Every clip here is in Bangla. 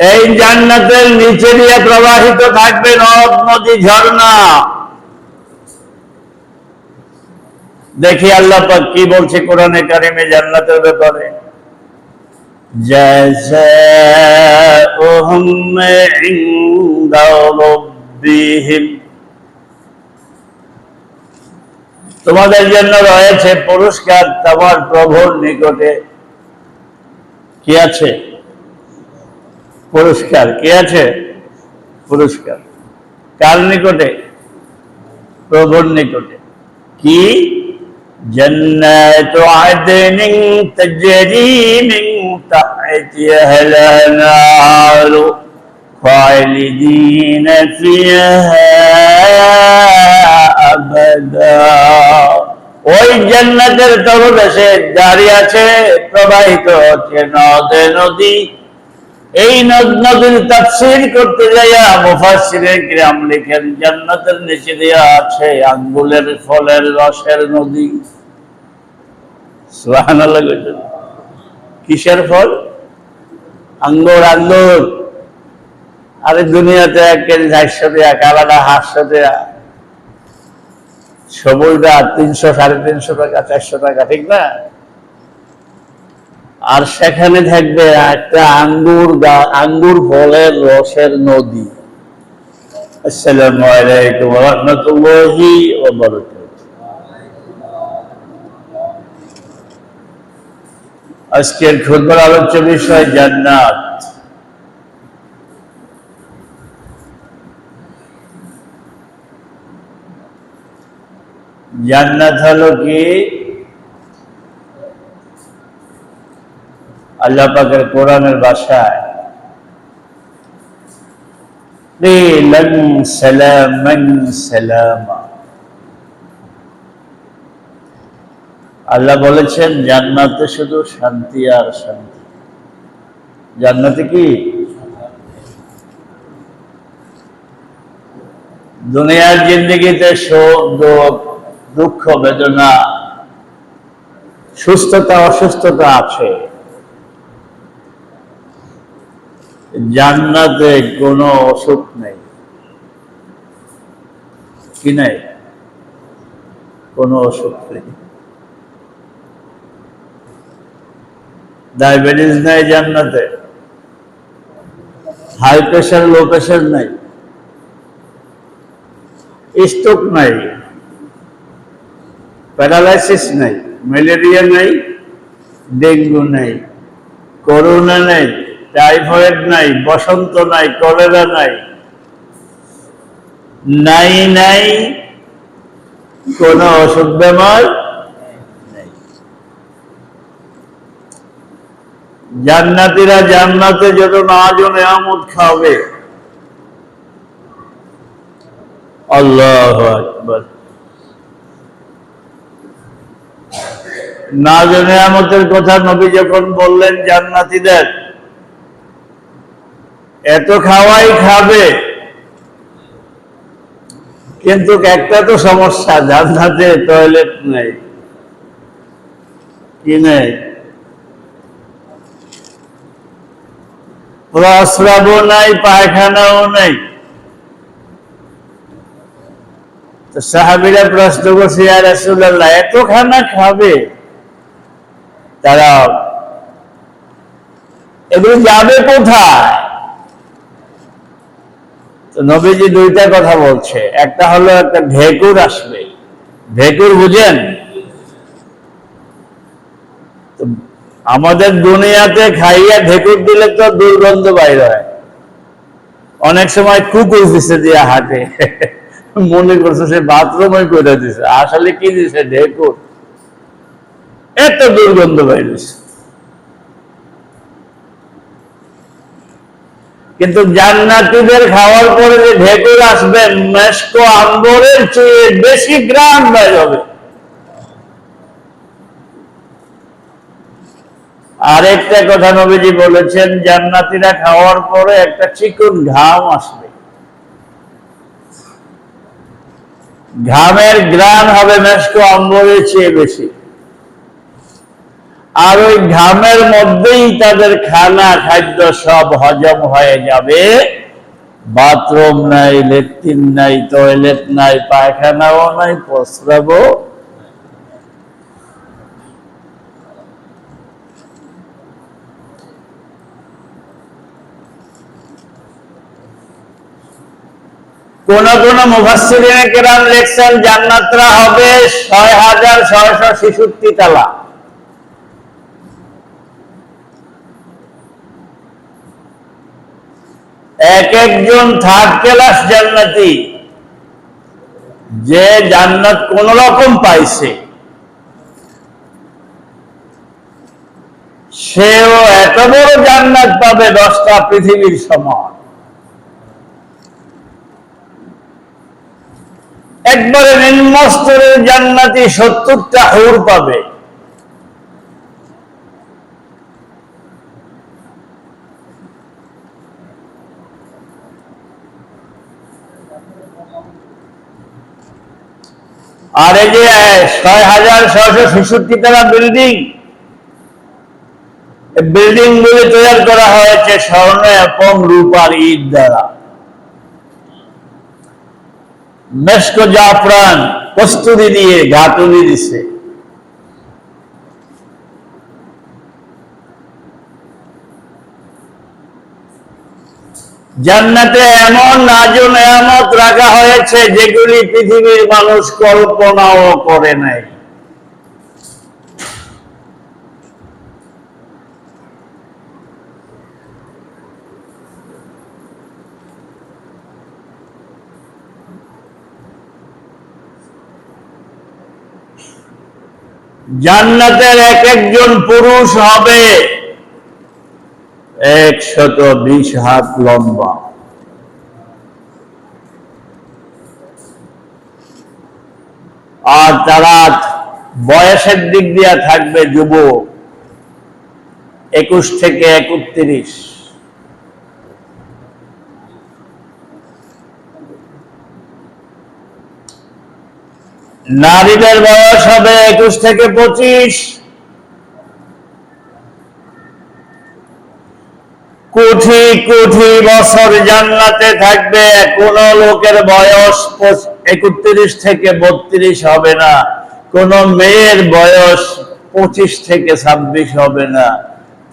এই জান্নাতের নিচে দিয়ে প্রবাহিত থাকবে নদ নদী ঝর্ণা দেখি আল্লাহ পাক কি বলছে কোরআনে কারিমে জান্নাতের ব্যাপারে جزاؤهم عند ربهم তোমাদের জন্য রয়েছে পুরস্কার তোমার প্রভুর নিকটে কি আছে পুরস্কার কি আছে পুরস্কার কার নিকটে প্রভুর নিকটে কি جنات عدن تجري من تحتها الأنهار خالدين فيها أبدا ওই জান্নাতের তলদেশে দাঁড়িয়ে আছে প্রবাহিত হচ্ছে নদে নদী এই নদ নদীর তাফসীর করতে যাইয়া মুফাসসিরে গ্রাম লিখেন, জান্নাতের নিচে দেয়া আছে আঙ্গুলের ফলের রসের নদী। কিসের ফল? আঙ্গুর আঙ্গুর। আরে দুনিয়াতে এক কেজি চারশো দেয়া কালাটা হাতশো দেয়া। সবুজটা তিনশো, সাড়ে তিনশো টাকা, চারশো টাকা, ঠিক না? আর সেখানে থাকবে একটা আঙ্গুর আঙ্গুর ফলের রসের নদী। আজকের খুদবার আলোচ্য বিষয় জান্নাত। জান্নাত হলো কি? আল্লাপাকের কোরআনের বাসায় আল্লাহ বলেছেন, জান্নাতে শুধু শান্তি আর শান্তি। জান্নাতে কি? দুনিয়ার জিন্দগিতে শোক দুঃখ, বেদনা, সুস্থতা, অসুস্থতা আছে। জান্নাতে কোনো অসুখ নেই। কি নাই? কোনো অসুখ নেই। ডায়াবেটিস নাই জান্নাতে। হাই প্রেশার লো প্রেশার নাই। স্ট্রোক নাই। প্যারালাইসিস নাই। ম্যালেরিয়া নাই। ডেঙ্গু নাই। করোনা নাই। টাইফয়েড নাই, বসন্ত নাই, কলেরা নাই। নাই নাই, কোন অসুখ বেমার জান্নাতিরা জান্নাতে যত নাজো নেয়ামত খাবে। আল্লাহ আকবার। নাজো নেয়ামতের কথা নবী যখন বললেন জান্নাতীদের এত খাওয়াই খাবে। কিন্তু একটা তো সমস্যা, জান্নাতে টয়লেট নেই। কি নেই? প্রস্রাবও নাই, পায়খানাও নেই। সাহাবিরা প্রশ্ন করছে আর রাসূলুল্লাহ এত খানা খাবে? তারা, এগুলো যাবে কোথায়? নবীজি দুইটা কথা বলছে। একটা হলো একটা ঢেকুর আসবে। ঢেকুর বুঝেন? আমাদের দুনিয়াতে খাইয়া ঢেকুর দিলে তো দুর্গন্ধ বাইর হয়। অনেক সময় কুকুর দিছে দিয়া হাটে মনে করছে সে বাথরুমে করে দিছে। আসলে কি দিছে? ঢেকুর। এত দুর্গন্ধ বাইরেছে কিন্তু জান্নাতীদের খাওয়ার পরে যে ঢেকুর আসবে মেসকো আম্বরের চেয়ে বেশি গ্রাম বের হবে। আরেকটা কথা নবীজি বলেছেন, জান্নাতীরা খাওয়ার পরে একটা চিকন ঘাম আসবে। ঘামের গ্রান হবে মেসকো আম্বরের চেয়ে বেশি। আর ওই ঘামের মধ্যেই তাদের খানা খাদ্য সব হজম হয়ে যাবে। বাথরুম নাই, লেট্রিন নাই, টয়লেট নাই, পায়খানাও নাই, প্রস্রাবও কোন কোন মুফাসসিরিনে কেরাম লেখছেন, জান্নাতরা হবে ছয় হাজার ছয়শো ছেষট্টি তালা। এক একজন থার্ড ক্লাস জান্নাতি, যে জান্নাত কোন রকম পাইছে। সেও এত বড় জান্নাত পাবে দশটা পৃথিবীর সমান। একবারে নিম্ন স্তরের জান্নাতি সত্তরটা হুর পাবে। আর এই যে ছয় হাজার ছয়শো ছেষট্টি তারা বিল্ডিং বিল্ডিং গুলি তৈরি করা হয়েছে স্বর্ণ এবং রূপার ঈদ দ্বারা। মেস্কো জাফরান কস্তুরি দিয়ে গাঁথুনি দিছে। জান্নাতে এমন নাজু নেয়ামত রাখা হয়েছে যেগুলি পৃথিবীর মানুষ কল্পনাও করে নাই। জান্নাতের এক একজন পুরুষ হবে। একশত বিশ হাত লম্বা। আর তারা বয়সের দিক দিয়ে থাকবে যুব একুশ থেকে একত্রিশ। নারীদের বয়স হবে একুশ থেকে পঁচিশ। কোটি কোটি বছর জান্নাতে থাকবে, কোন লোকের বয়স একত্রিশ থেকে বত্রিশ হবে না, কোন মেয়ের বয়স পঁচিশ থেকে ছাব্বিশ হবে না,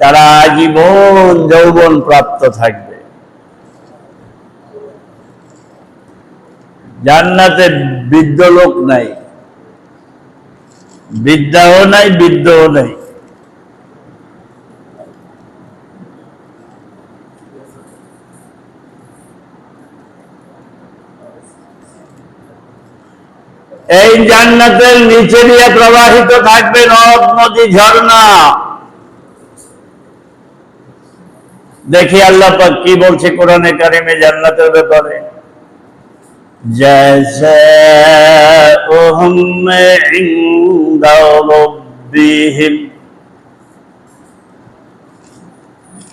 তারা আজীবন যৌবন প্রাপ্ত থাকবে। জান্নাতে বৃদ্ধ লোক নাই বিদ্যাও নাই বিদ্যও নাই। এই জান্নাতের নিচে দিয়ে প্রবাহিত থাকবে নদ নদী ঝর্ণা দেখি আল্লাহ পাক কি বলছে কোরআনে কারিমে জান্নাতের ব্যাপারে جزاؤهم عند ربهم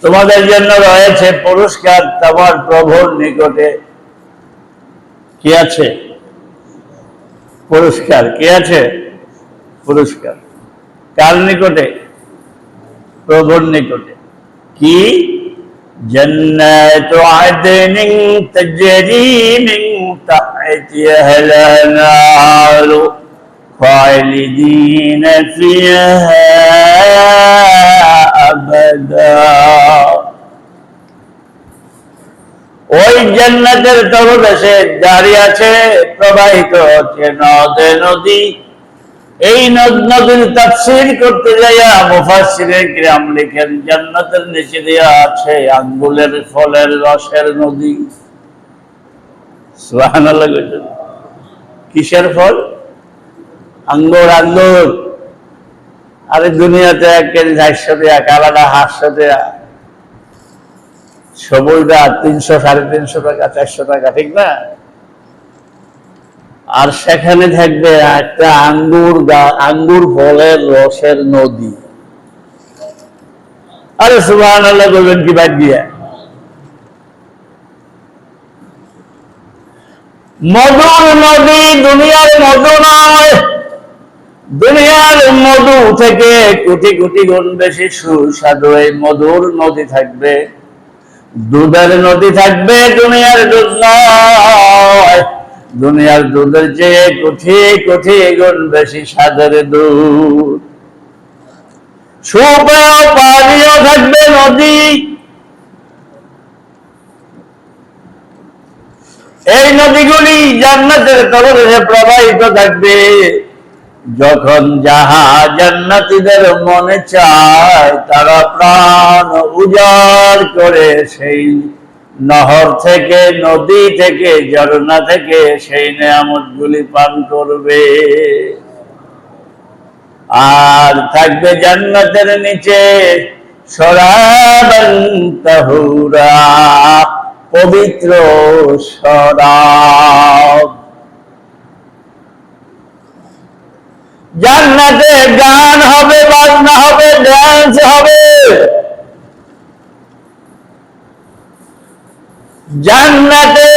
তোমাদের জন্য রয়েছে পুরস্কার তোমার প্রভুর নিকটে কি আছে পুরস্কার কি আছে পুরস্কার কার নিকটে প্রভুর নিকটে কি جنات عدن تجري من تحتها الأنهار خالدين فيها أبدا ওই জান্নাতের তলদেশে জারি আছে, প্রবাহিত হচ্ছে নদে নদী। এই নদ নদীর তাফসীর করতে যাইয়া মুফাসসিরের গ্রাম লিখেন, জান্নাতের নিচে দেয়া আছে আঙ্গুলের ফলের রসের নদী। কিসের ফল? আঙ্গুর আঙ্গুর। আরে দুনিয়াতে এক কেজি চারশো দেয়া কালাটা হাতশো দেয়া। সবুজটা তিনশো, সাড়ে তিনশো টাকা, চারশো টাকা, ঠিক না? আর সেখানে থাকবে একটা আঙ্গুর আঙ্গুর ফলের রসের নদী। আরে সুবাহ বলবেন কি বাদ দিয়ে? মধুর নদী, দুনিয়ার মধু নয়। দুনিয়ার মধু থেকে কোটি কোটি গুণ বেশি সুস্বাদু এই মধুর নদী থাকবে। দুধের নদী থাকবে দুনিয়ার দুধ নয়। দুনিয়ার দুধের চেয়ে কোটি কোটি গুণ বেশি স্বাদের দুধ। সুপেয় পানীয় থাকবে নদী। এই নদীগুলি জান্নাতের তলদেশে প্রবাহিত থাকবে। যখন যাহা জান্নাতীদের মনে চায়, তারা প্রাণ উজাড় করে সেই নহর থেকে, নদী থেকে, ঝর্ণা থেকে সেই নেয়ামত গুলি পান করবে। আর থাকবে জান্নাতের নিচে সরাবান তাহুরা, পবিত্র শরাব জান্নাতে গান হবে, বাজনা হবে ডান্স হবে। জান্নাতে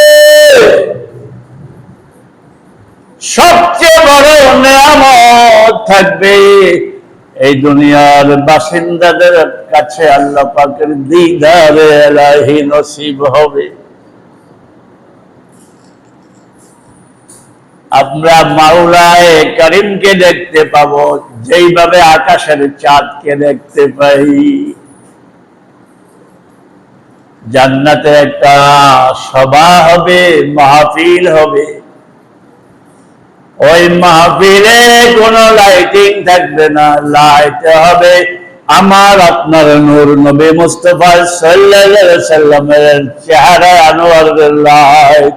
সবচেয়ে বড় নেয়ামত থাকবে এই দুনিয়ার বাসিন্দাদের কাছে আল্লাহ পাকের দিদারে এলাহি নসিব হবে। আমরা মাওলায় করিমকে দেখতে পাবো, যেইভাবে আকাশের চাঁদকে দেখতে পাই। জান্নাতে একটা সভা হবে, মাহফিল হবে। ওই মাহফিলে কোনো লাইটিং থাকবে না, লাইট হবে আমার, আপনার নূর নবী মুস্তফা আলাইহি সাল্লামের চেহারা আনোয়ারের লাইট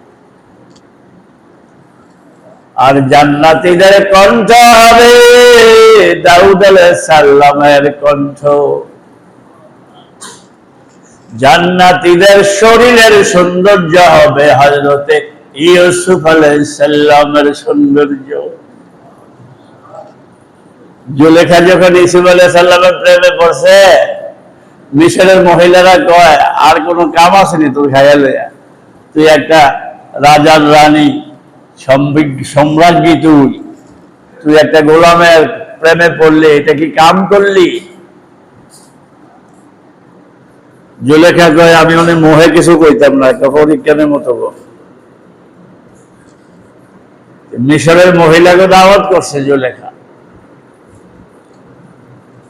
আর জান্নাতীদের কণ্ঠ হবে দাউদ সাল্লামের কণ্ঠ। জান্নাতীদের শরীরের সৌন্দর্য হবে হজরতে ইউসুফ সাল্লামের সৌন্দর্য। জুলেখা যখন ইসুফ সাল্লামের প্রেমে পড়ছে, মিশরের মহিলারা কয়, আর কোনো কাম আসেনি তোর খায়ালে তুই একটা রাজার রানী। সম্রাজ্ঞী তুই। তুই একটা গোলামের প্রেমে পড়লি, এটা কি কাম করলি? জুলেখা কয়, আমি অনেক মোহে কিছু কইতাম না, একটা পরীক্ষানের মতো মিশরের মহিলাকে দাওয়াত করছে জুলেখা।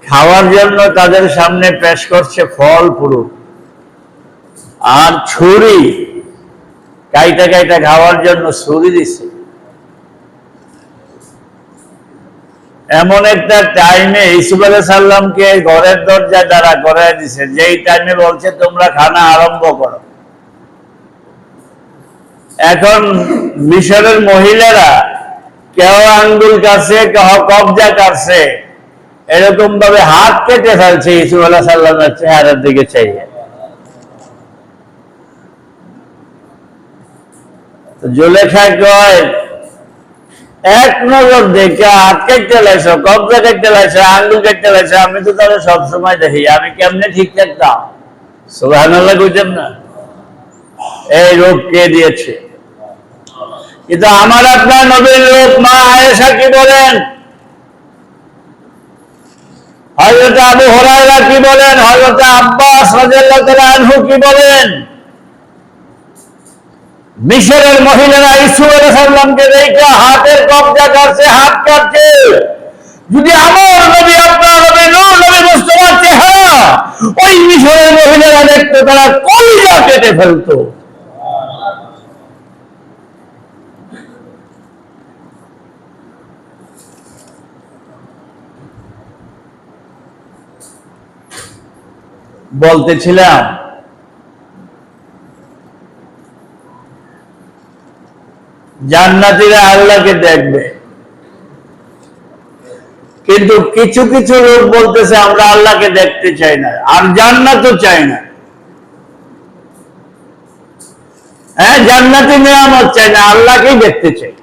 খাওয়ার জন্য তাদের সামনে পেশ করছে ফল পুরো আর ছুরি কাইটা কাইটা খাওয়ার জন্য ছুরি দিছে। এমন একটা টাইমে ইসুফ আলাহ সাল্লামকে ঘরের দরজা দ্বারা করাই দিছে। যেই টাইমে বলছে, তোমরা খানা আরম্ভ করো। এখন মিশরের মহিলারা কেউ আঙ্গুল কাছে কেউ কবজা কাটছে। এরকম ভাবে হাত কেটে ফেলছে ইসুফ আলাহ সাল্লামের চেহারার দিকে চাইয়ে। জুলেখা কয় এক নজর দেখে হাত কাটতে লাইছো, কবজা কাটতে লাইছো, আঙ্গুল কাটতে লাইছো, আমি তো তাহলে সবসময় দেখি, আমি কেমনে ঠিক থাকতাম? সুহান কইতেন না? এই রোগ কে দিয়েছে? কিন্তু আমার আপনার নবীর লোক মা আয়েশা কি বলেন? হজরত আবু হরাইরা কি বলেন? হজরত আব্বাস আনহু কি বলেন? মিশরের মহিলারা ইসু সাল্লামকে দেখে হাতের কবজা কাটছে, হাত কাটছে। যদি আমার নবী আপনার নবী নূর নবী মুস্তফার চেহারা, ওই মিশরের মহিলারা দেখতো, তারা কলিজা কেটে ফেলতো। বলতেছিলাম জান্নাতীরা আল্লাহকে দেখবে। কিন্তু কিছু কিছু লোক বলতেছে, আমরা আল্লাহকে দেখতে চাই না, আর জান্নাতও চাই না। হ্যাঁ জান্নাতি নিয়ামত চাই না, আল্লাহকেই দেখতে চাই।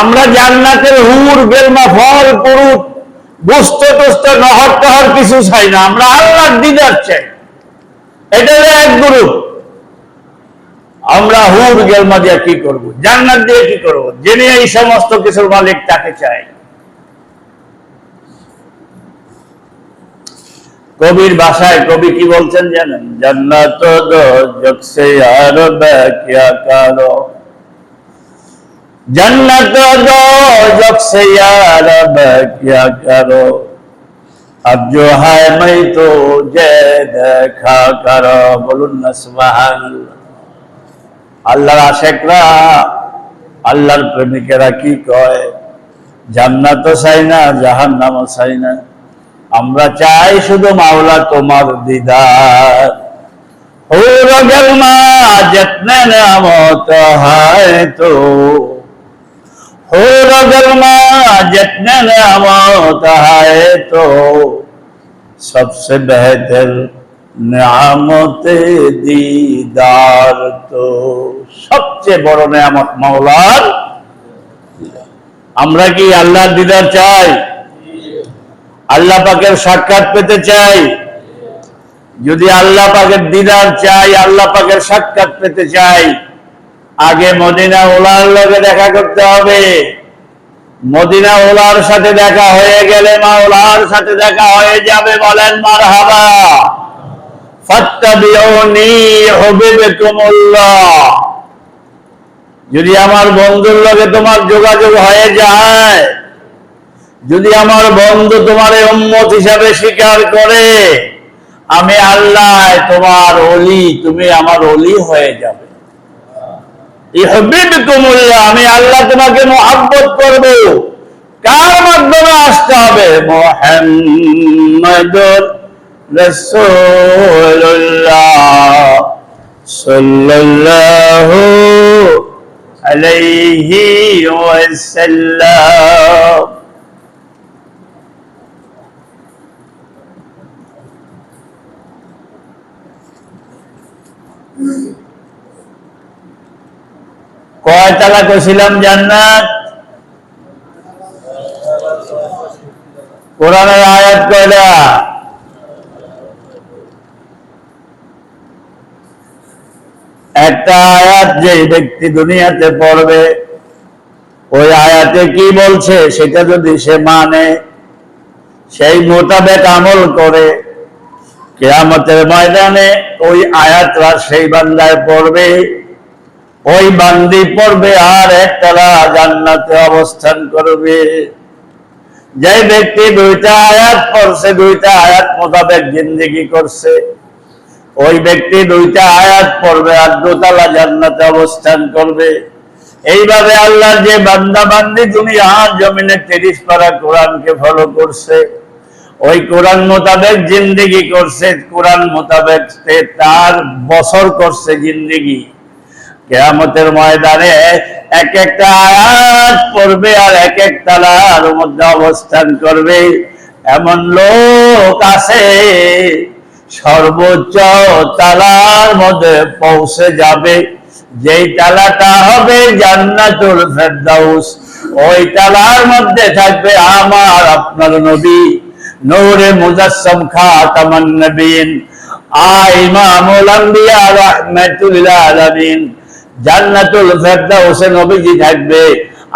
আমরা জান্নাতের হুর, বেলমা, ফল পুরুত বুস্ত টুস্ত, নহর টহর কিছু চাই না, আমরা আল্লাহর দিদার চাই। এটা এক গ্রুপ। আমরা হুর গেলমা দিয়ে কি করব জান্নাত দিয়ে কি করব যিনি এই সমস্ত কিছুর মালিক তাকে চাই কবির ভাষায় কবি কি বলছেন জানেন জান্নাত দো জকসে আর ব্যাখ্যা কারো जन्नत दो जब से यार अब क्या करो अब जो है मैं तो जय দেখা করো বলুন না সুবহানাল্লাহ আল্লাহর আশেকরা, আল্লাহর প্রেমিকেরা কি কয়? জান্নাতও চাই না জাহান নামও চাই না। আমরা চাই শুধু মাওলা তোমার দিদার। ও রগল মা, যত্নে নামত হায় তো। ও রগল মা, যত্নে নামত হায় তো। সবসে বেহতর নিয়ামত দিদার তো সবচেয়ে বড় নিয়ামত মাওলার আমরা কি আল্লাহর দিদার চাই? আল্লাহ পাকের সাক্ষাৎ পেতে চাই? যদি আল্লাহ পাকের দিদার চাই, আল্লাহ পাকের সাক্ষাৎ পেতে চাই, আগে মদিনা ওলার লগে দেখা করতে হবে। মদিনা ওলার সাথে দেখা হয়ে গেলে মা ওলার সাথে দেখা হয়ে যাবে বলেন মার হাবা যদি আমার বন্ধুর লগে তোমার যোগাযোগ হয়ে যায়, যদি আমার বন্ধু তোমার উম্মত হিসাবে স্বীকার করে, আমি আল্লাহ তোমার অলি তুমি আমার অলি হয়ে যাবে। আমি আল্লাহ তোমাকে মোহাব্বত করব। কার মাধ্যমে আসতে হবে? মোহাম্মদুর রাসূলুল্লাহ সাল্লাল্লাহু আলাইহি ওয়াসাল্লাম কয় তালা কছিলাম জান্নাত কোরআনের আয়াত কয়টা একটা আয়াত যে ব্যক্তি দুনিয়াতে পড়বে, ওই আয়াতে কি বলছে সেটা যদি সে মানে সেই মোতাবেক আমল করে, কেয়ামতের ময়দানে ওই আয়াতরা সেই বান্দায় পড়বে, ওই বান্দি পড়বে আর একতলা জান্নাতে অবস্থান করবে। যে ব্যক্তি দুইটা আয়াত পড়ছে, দুইটা আয়াত মোতাবেক জিন্দিগি করছে ওই ব্যক্তি দুইটা আয়াত পড়বে আর দোতলা জান্নাতে অবস্থান করবে। এইভাবে আল্লাহ যে বান্দা বান্দি দুনিয়ার জমিনে তিরিশ পারা কোরআনকে ফলো করছে। ওই কোরআন মোতাবেক জিন্দিগি করছে, কোরআন মোতাবেক তার বছর করছে জিন্দিগি। কেয়ামতের ময়দানে এক একটা আয়াত পড়বে আর এক এক তালার মধ্যে অবস্থান করবে। এমন লোক আছে সর্বোচ্চ তালার মধ্যে পৌঁছে যাবে। যেই তালাটা হবে জান্নাতুল ফেরদাউস, ওই তালার মধ্যে থাকবে আমার আপনার নবী, নূরে মুজাসসাম খাতামান নবীন আ ইমামুল আম্বিয়া রাহমাতুল আলামিন। জান্নাতুল ফেরদাউসে নবীজি থাকবে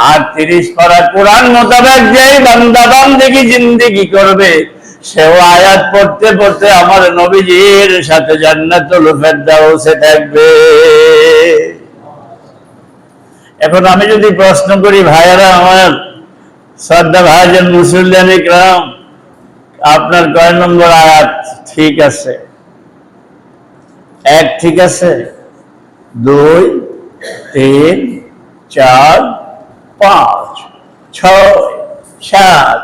আর তিরিশ পারা কোরআন মোতাবেক যেই বান্দা বান্দিগি জিন্দিগি করবে সেও আয়াত পড়তে পড়তে আমার নবীজির সাথে জান্নাতুল ফেরদাউসে থাকবে। এখন আমি যদি প্রশ্ন করি, ভাইয়েরা আমার শ্রদ্ধা ভাইজান মুসুল্লান ইকরাম, আপনার কয় নম্বর আয়াত ঠিক আছে? এক ঠিক আছে? দুই, তিন, চার, পাঁচ, ছয়, সাত,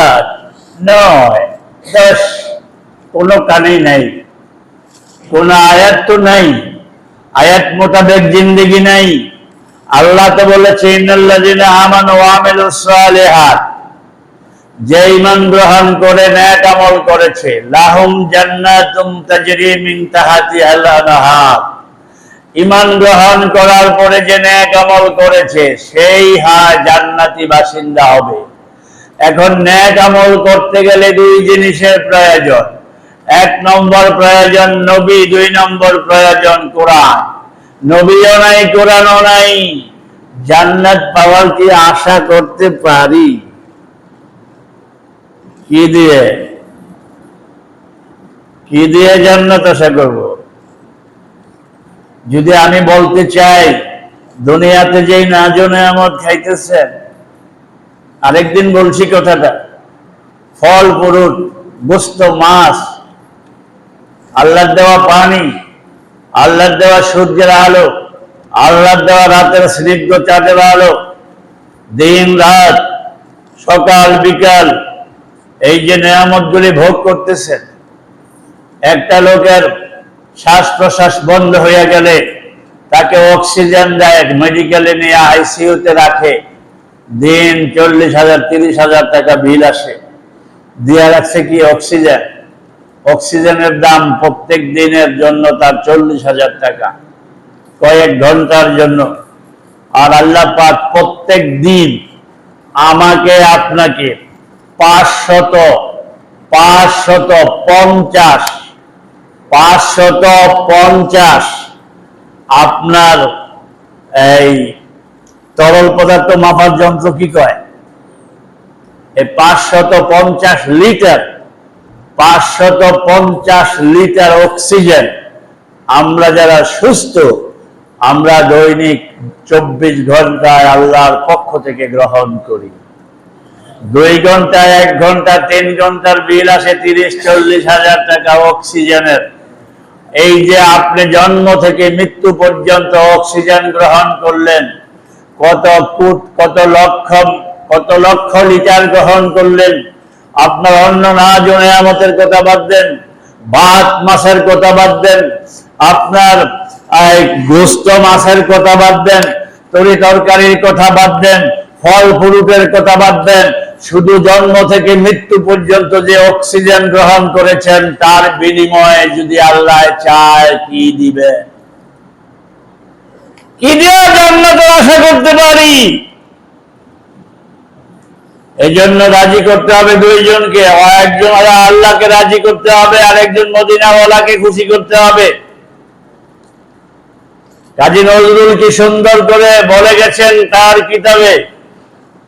আট নয়, দশ, কোনো কানেই নাই। কোন আয়াত তো নাই। আয়াত মোতাবেক জিন্দিগি নাই। আল্লাহ তো বলেছে যে ইমান গ্রহণ করে, ন্যাক আমল করেছে। লাহুম জান্নাতুম তাজরি মিন তাহাতিহাল আনহার ইমান গ্রহণ করার পরে যে ন্যাক আমল করেছে, সেই হা জান্নাতি বাসিন্দা হবে। এখন ন্যাক আমল করতে গেলে দুই জিনিসের প্রয়োজন। এক নম্বর প্রয়োজন নবী, দুই নম্বর প্রয়োজন কোরআন। নবীও নাই, কোরআনও নাই। জান্নাত পাওয়ার কি আশা করতে পারি? কি দিয়ে? কি দিয়ে জান্নাত আশা করব? যদি আমি বলতে চাই, দুনিয়াতে যেই না জনে আমদ খাইতেছেন আরেকদিন বলছি কথাটা। ফল, ফুরুট, গোস্ত, মাছ, আল্লাহর দেওয়া পানি, আল্লাহর দেওয়া সূর্যের আলো, আল্লাহর দেওয়া রাতের স্নিগ্ধ চাঁদের আলো, দিন, রাত, সকাল, বিকাল, এই যে নিয়ামতগুলি ভোগ করতেছেন, একটা লোকের শ্বাস প্রশ্বাস বন্ধ হয়ে গেলে তাকে অক্সিজেন দেয় মেডিকেলে নিয়ে আইসিইউতে রাখে। দিন চল্লিশ হাজার, তিরিশ হাজার টাকা বিল আসে। দিয়ে রাখছে কি অক্সিজেন? অক্সিজেনের দাম প্রত্যেক দিনের জন্য তার চল্লিশ হাজার টাকা। কয়েক ঘণ্টার জন্য। আর আল্লাহ পাক প্রত্যেক দিন আমাকে, আপনাকে পাঁচশত পাঁচশত পঞ্চাশ পাঁচশত পঞ্চাশ আপনার এই তরল পদার্থ মাপার যন্ত্র কি কয়? এই পাঁচশত পঞ্চাশ লিটার পাঁচশত পঞ্চাশ লিটার অক্সিজেন। আমরা যারা সুস্থ, আমরা দৈনিক চব্বিশ ঘন্টায় আল্লাহর পক্ষ থেকে গ্রহণ করি। দুই ঘণ্টা এক ঘণ্টা তিন ঘণ্টার বিল আসে তিরিশ, চল্লিশ হাজার টাকা অক্সিজেনের। এই যে আপনি জন্ম থেকে মৃত্যু পর্যন্ত অক্সিজেন গ্রহণ করলেন কত ফুট, কত লক্ষ কত লক্ষ লিটার গ্রহণ করলেন? আপনার অন্য না জনে আমতের কথা বাদ দেন ভাত মাছের কথা বাদ দেন, আপনার গোস্ত মাছের কথা বাদ দেন, তরি তরকারির কথা বাদ দেন, ফল ফ্রুটের কথা বাদ দেন, শুধু জন্ম থেকে মৃত্যু পর্যন্ত যে অক্সিজেন গ্রহণ করেছেন, তার বিনিময়ে যদি আল্লাহ চায় কি দিবে? দিয়ে জান্নাতের আশা করতে পারি। এই জন্য রাজি করতে হবে দুইজনকে। একজন আল্লাহকে রাজি করতে হবে আর একজন মদিনাওয়ালাকে খুশি করতে হবে। কাজী নজরুল কি সুন্দর করে বলে গেছেন তার কিতাবে?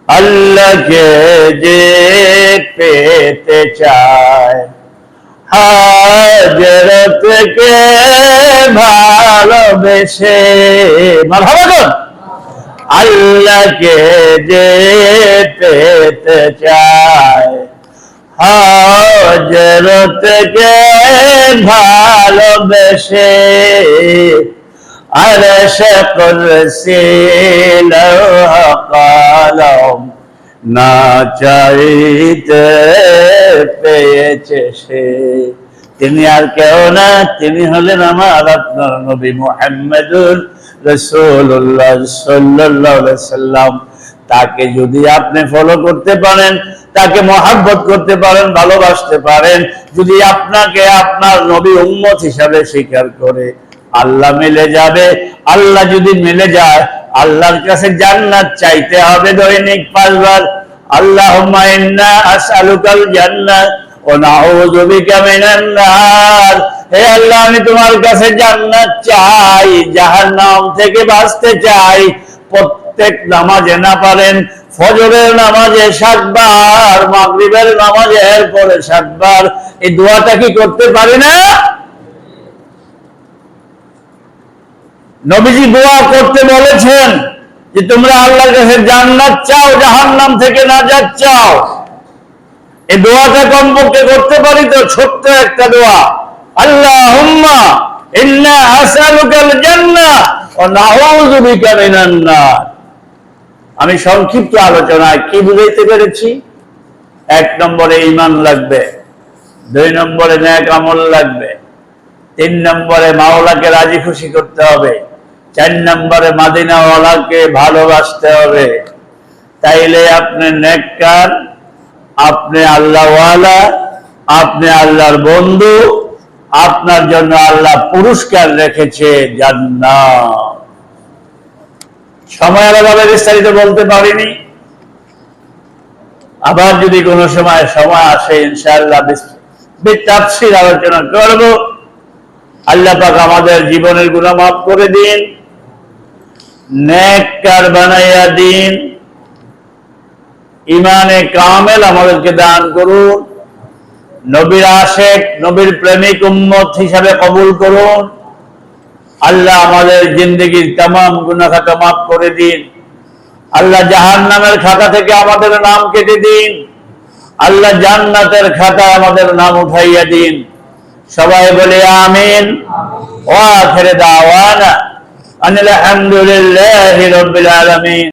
আল্লাহকে যে পেতে চায়। হাজর ভালোবেসে। মারহাবা আল্লাহকে যে পেতে চায় হাজরতকে ভালোবেসে। আরশ কুরসি লৌহ কলম। না চাইতে পেয়েছে সে। তিনি আর কেউ না, তিনি হলেন আমার আপনার নবী মুহাম্মদুর রসুল্লাহ সাল্লাম। তাকে যদি আপনি ফলো করতে পারেন, তাকে মহাব্বত করতে পারেন, ভালোবাসতে পারেন, যদি আপনাকে আপনার নবী উম্মত হিসাবে স্বীকার করে, আল্লাহ মিলে যাবে। আল্লাহ যদি মিলে যায়, আল্লাহর কাছে জান্নাত চাইতে হবে দৈনিক পাঁচবার। ইন্না আসআলুকাল জান্নাত ও নাউযু বিকা মিনান নার। হে আল্লাহ, আমি তোমার কাছে জান্নাত চাই থেকে বাঁচতে চাই। প্রত্যেক নামাজে না পারেন, ফজরের নামাজে সাতবার, মাগরিবের নামাজে এরপরে সাতবার। এই দোয়াটা কি করতে পারি না? নবীজি দোয়া করতে বলেছেন যে তোমরা আল্লাহর কাছে জান্নাত চাও, জাহান্নাম থেকে নাজাত চাও। এই দোয়াটা কমপক্ষে করতে পারি তো, ছোট্ট একটা দোয়া। আল্লাহুম্মা ইন্না আসালুকাল জান্নাহ ওয়া নাউযু বিকা মিনান নার। আমি সংক্ষিপ্ত আলোচনায় কি বুঝাইতে পেরেছি? এক নম্বরে ঈমান লাগবে, দুই নম্বরে ন্যাক আমল লাগবে, তিন নম্বরে মাওলাকে রাজি খুশি করতে হবে। চার নম্বরে মাদিনাওয়ালাকে ভালোবাসতে হবে। তাইলে আপনি নেককার, আপনি আল্লাহওয়ালা, আপনি আল্লাহর বন্ধু, আপনার জন্য আল্লাহ পুরস্কার রেখেছে জান্নাত। সময়ের বিস্তারিত বলতে পারিনি। আবার যদি কোনো সময় সময় আসে, ইনশাআল্লাহ তাফসির আলোচনা করব। আল্লাহ পাক আমাদের জীবনের গুণা মাফ করে দিন। নেককার বানাইয়া দিন। ইমানে কামেল আমাদেরকে দান করুন। নবীর আশেক, নবীর প্রেমিক উম্মত হিসাবে কবুল করুন। আল্লাহ আমাদের জিন্দগির তাম গুনা খাতা মাফ করে দিন। আল্লাহ জাহান নামের খাতা থেকে আমাদের নাম কেটে দিন। আল্লাহ জান্নাতের খাতা আমাদের নাম উঠাইয়া দিন। সবাই বলে আমিন। ওয়া আখির দাওয়ানা। അനിലഹന്ദുലില്ലാഹി റബ്ബിൽ ആലമീൻ.